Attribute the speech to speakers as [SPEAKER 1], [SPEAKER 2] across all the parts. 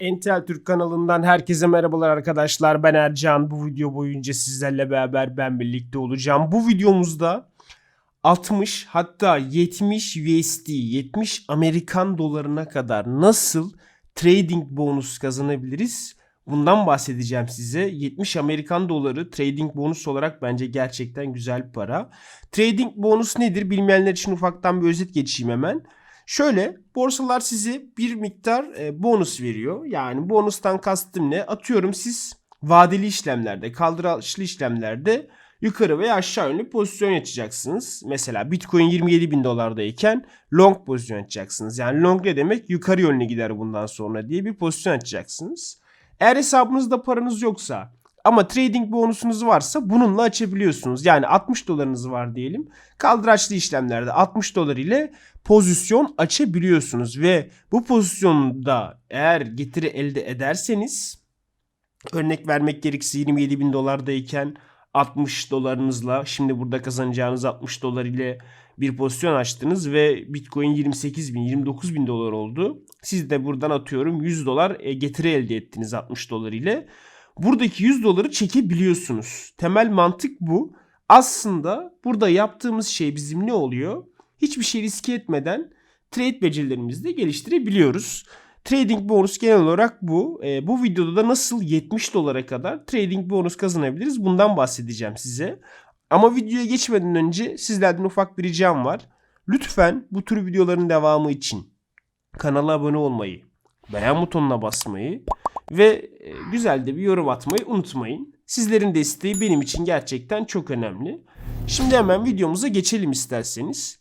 [SPEAKER 1] Entel Türk kanalından herkese merhabalar arkadaşlar. Ben Ercan. Bu video boyunca sizlerle beraber ben birlikte olacağım. Bu videomuzda 60 hatta 70 USD, 70 Amerikan dolarına kadar nasıl trading bonus kazanabiliriz? Bundan bahsedeceğim size. 70 Amerikan doları trading bonus olarak bence gerçekten güzel para. Trading bonus nedir? Bilmeyenler için ufaktan bir özet geçeyim hemen. Şöyle borsalar size bir miktar e, bonus veriyor. Yani bonustan kastım ne? Atıyorum siz vadeli işlemlerde, kaldıraçlı işlemlerde yukarı veya aşağı yönlü pozisyon açacaksınız. Mesela Bitcoin 27 bin dolardayken long pozisyon açacaksınız. Yani long ne demek? Yukarı yönlü gider bundan sonra diye bir pozisyon açacaksınız. Eğer hesabınızda paranız yoksa ama trading bonusunuz varsa bununla açabiliyorsunuz. Yani 60 dolarınız var diyelim. Kaldıraçlı işlemlerde 60 dolar ile pozisyon açabiliyorsunuz ve bu pozisyonda eğer getiri elde ederseniz örnek vermek gerekirse 27 bin dolardayken 60 dolarınızla şimdi burada kazanacağınız 60 dolar ile bir pozisyon açtınız ve Bitcoin 28 bin 29 bin dolar oldu. Siz de buradan atıyorum 100 dolar e, getiri elde ettiniz 60 dolar ile. Buradaki 100 doları çekebiliyorsunuz. Temel mantık bu. Aslında burada yaptığımız şey bizim ne oluyor? Hiçbir şey riske etmeden trade becerilerimizi de geliştirebiliyoruz. Trading bonus genel olarak bu. E, bu videoda da nasıl 70 dolara kadar trading bonus kazanabiliriz bundan bahsedeceğim size. Ama videoya geçmeden önce sizlerden ufak bir ricam var. Lütfen bu tür videoların devamı için kanala abone olmayı, beğen butonuna basmayı ve e, güzel de bir yorum atmayı unutmayın. Sizlerin desteği benim için gerçekten çok önemli. Şimdi hemen videomuza geçelim isterseniz.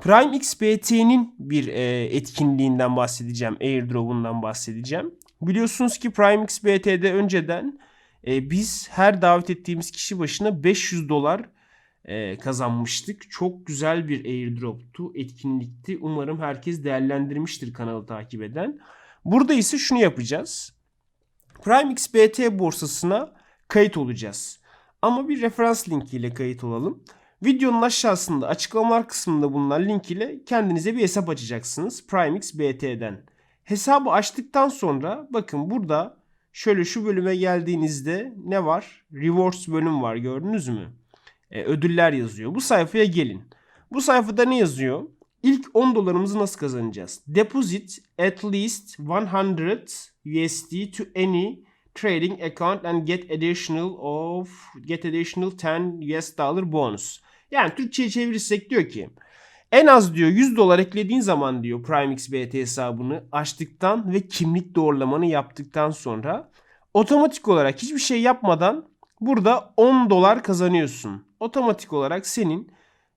[SPEAKER 1] Prime XBT'nin bir e, etkinliğinden bahsedeceğim. Airdrop'undan bahsedeceğim. Biliyorsunuz ki Prime XBT'de önceden e, biz her davet ettiğimiz kişi başına 500 dolar kazanmıştık. Çok güzel bir airdrop'tu, etkinlikti. Umarım herkes değerlendirmiştir kanalı takip eden. Burada ise şunu yapacağız. Prime XBT borsasına kayıt olacağız. Ama bir referans linki ile kayıt olalım. Videonun aşağısında açıklamalar kısmında bulunan link ile kendinize bir hesap açacaksınız PrimeX BT'den. Hesabı açtıktan sonra bakın burada şöyle şu bölüme geldiğinizde ne var? Rewards bölüm var gördünüz mü? Ee, ödüller yazıyor. Bu sayfaya gelin. Bu sayfada ne yazıyor? İlk 10 dolarımızı nasıl kazanacağız? Deposit at least 100 USD to any trading account and get additional of get additional 10 US dollar bonus. Yani Türkçe'ye çevirirsek diyor ki en az diyor 100 dolar eklediğin zaman diyor PrimeXBT hesabını açtıktan ve kimlik doğrulamanı yaptıktan sonra otomatik olarak hiçbir şey yapmadan burada 10 dolar kazanıyorsun. Otomatik olarak senin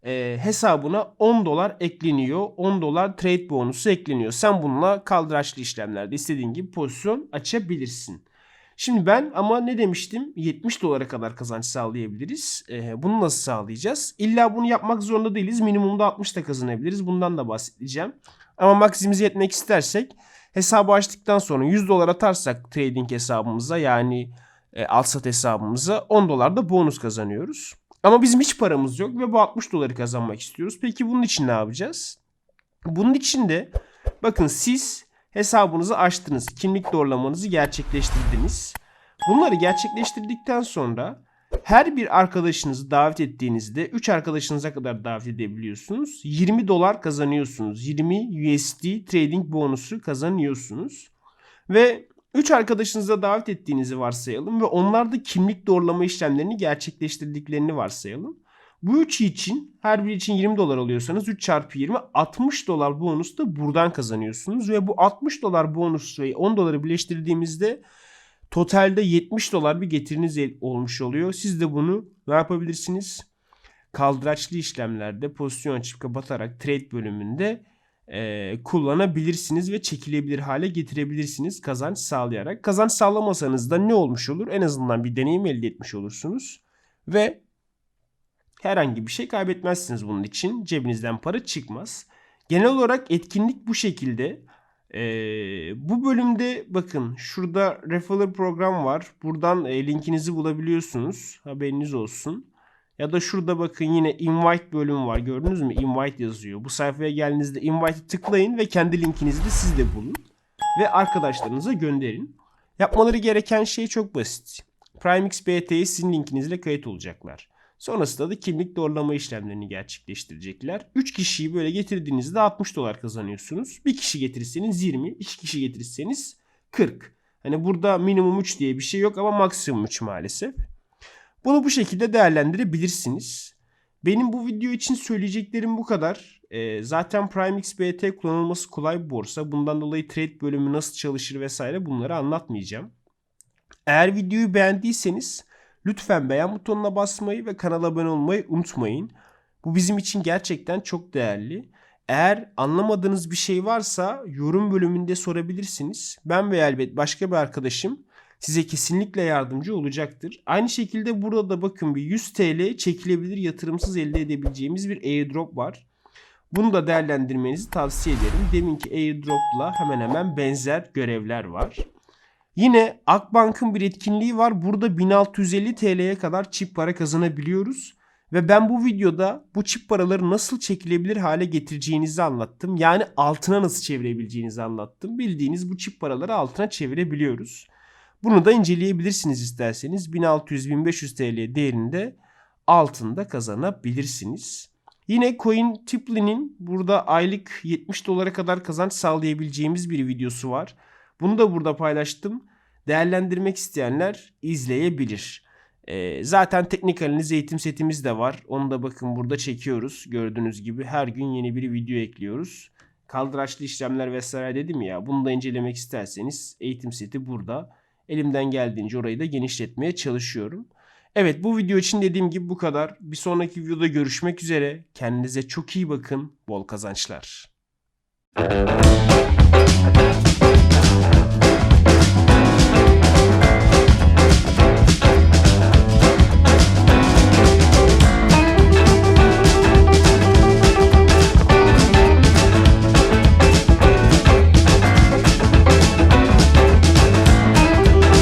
[SPEAKER 1] e, hesabına 10 dolar ekleniyor. 10 dolar trade bonusu ekleniyor. Sen bununla kaldıraçlı işlemlerde istediğin gibi pozisyon açabilirsin. Şimdi ben ama ne demiştim? 70 dolara kadar kazanç sağlayabiliriz. Ee, bunu nasıl sağlayacağız? İlla bunu yapmak zorunda değiliz. Minimumda 60 da kazanabiliriz. Bundan da bahsedeceğim. Ama maksimize etmek istersek hesabı açtıktan sonra 100 dolar atarsak trading hesabımıza yani e, alsat hesabımıza 10 dolar da bonus kazanıyoruz. Ama bizim hiç paramız yok ve bu 60 doları kazanmak istiyoruz. Peki bunun için ne yapacağız? Bunun için de bakın siz hesabınızı açtınız. Kimlik doğrulamanızı gerçekleştirdiniz. Bunları gerçekleştirdikten sonra her bir arkadaşınızı davet ettiğinizde 3 arkadaşınıza kadar davet edebiliyorsunuz. 20 dolar kazanıyorsunuz. 20 USD trading bonusu kazanıyorsunuz. Ve 3 arkadaşınıza davet ettiğinizi varsayalım ve onlar da kimlik doğrulama işlemlerini gerçekleştirdiklerini varsayalım. Bu üçü için her biri için 20 dolar alıyorsanız 3 çarpı 20 60 dolar bonus da buradan kazanıyorsunuz. Ve bu 60 dolar bonus ve 10 doları birleştirdiğimizde totalde 70 dolar bir getiriniz olmuş oluyor. Siz de bunu ne yapabilirsiniz? Kaldıraçlı işlemlerde pozisyon açıp kapatarak trade bölümünde e, kullanabilirsiniz ve çekilebilir hale getirebilirsiniz kazanç sağlayarak. Kazanç sağlamasanız da ne olmuş olur? En azından bir deneyim elde etmiş olursunuz. Ve Herhangi bir şey kaybetmezsiniz bunun için. Cebinizden para çıkmaz. Genel olarak etkinlik bu şekilde. Ee, bu bölümde bakın şurada referral program var. Buradan e, linkinizi bulabiliyorsunuz. Haberiniz olsun. Ya da şurada bakın yine invite bölümü var. Gördünüz mü? Invite yazıyor. Bu sayfaya geldiğinizde invite'i tıklayın ve kendi linkinizi de siz de bulun. ve arkadaşlarınıza gönderin. Yapmaları gereken şey çok basit. PrimeX BT'ye sizin linkinizle kayıt olacaklar. Sonrasında da kimlik doğrulama işlemlerini gerçekleştirecekler. 3 kişiyi böyle getirdiğinizde 60 dolar kazanıyorsunuz. Bir kişi getirirseniz 20, 2 kişi getirirseniz 40. Hani burada minimum 3 diye bir şey yok ama maksimum 3 maalesef. Bunu bu şekilde değerlendirebilirsiniz. Benim bu video için söyleyeceklerim bu kadar. Ee, zaten PrimeX BT kullanılması kolay bir borsa. Bundan dolayı trade bölümü nasıl çalışır vesaire bunları anlatmayacağım. Eğer videoyu beğendiyseniz lütfen beğen butonuna basmayı ve kanala abone olmayı unutmayın. Bu bizim için gerçekten çok değerli. Eğer anlamadığınız bir şey varsa yorum bölümünde sorabilirsiniz. Ben ve elbet başka bir arkadaşım size kesinlikle yardımcı olacaktır. Aynı şekilde burada da bakın bir 100 TL çekilebilir yatırımsız elde edebileceğimiz bir airdrop var. Bunu da değerlendirmenizi tavsiye ederim. Deminki airdropla hemen hemen benzer görevler var. Yine Akbank'ın bir etkinliği var. Burada 1650 TL'ye kadar çip para kazanabiliyoruz. Ve ben bu videoda bu çip paraları nasıl çekilebilir hale getireceğinizi anlattım. Yani altına nasıl çevirebileceğinizi anlattım. Bildiğiniz bu çip paraları altına çevirebiliyoruz. Bunu da inceleyebilirsiniz isterseniz. 1600-1500 TL değerinde altında kazanabilirsiniz. Yine Coin Tiply'nin burada aylık 70 dolara kadar kazanç sağlayabileceğimiz bir videosu var. Bunu da burada paylaştım. Değerlendirmek isteyenler izleyebilir. Ee, zaten teknik analiz eğitim setimiz de var. Onu da bakın burada çekiyoruz. Gördüğünüz gibi her gün yeni bir video ekliyoruz. Kaldıraçlı işlemler vesaire dedim ya. Bunu da incelemek isterseniz eğitim seti burada elimden geldiğince orayı da genişletmeye çalışıyorum. Evet bu video için dediğim gibi bu kadar. Bir sonraki videoda görüşmek üzere. Kendinize çok iyi bakın. Bol kazançlar. Thank.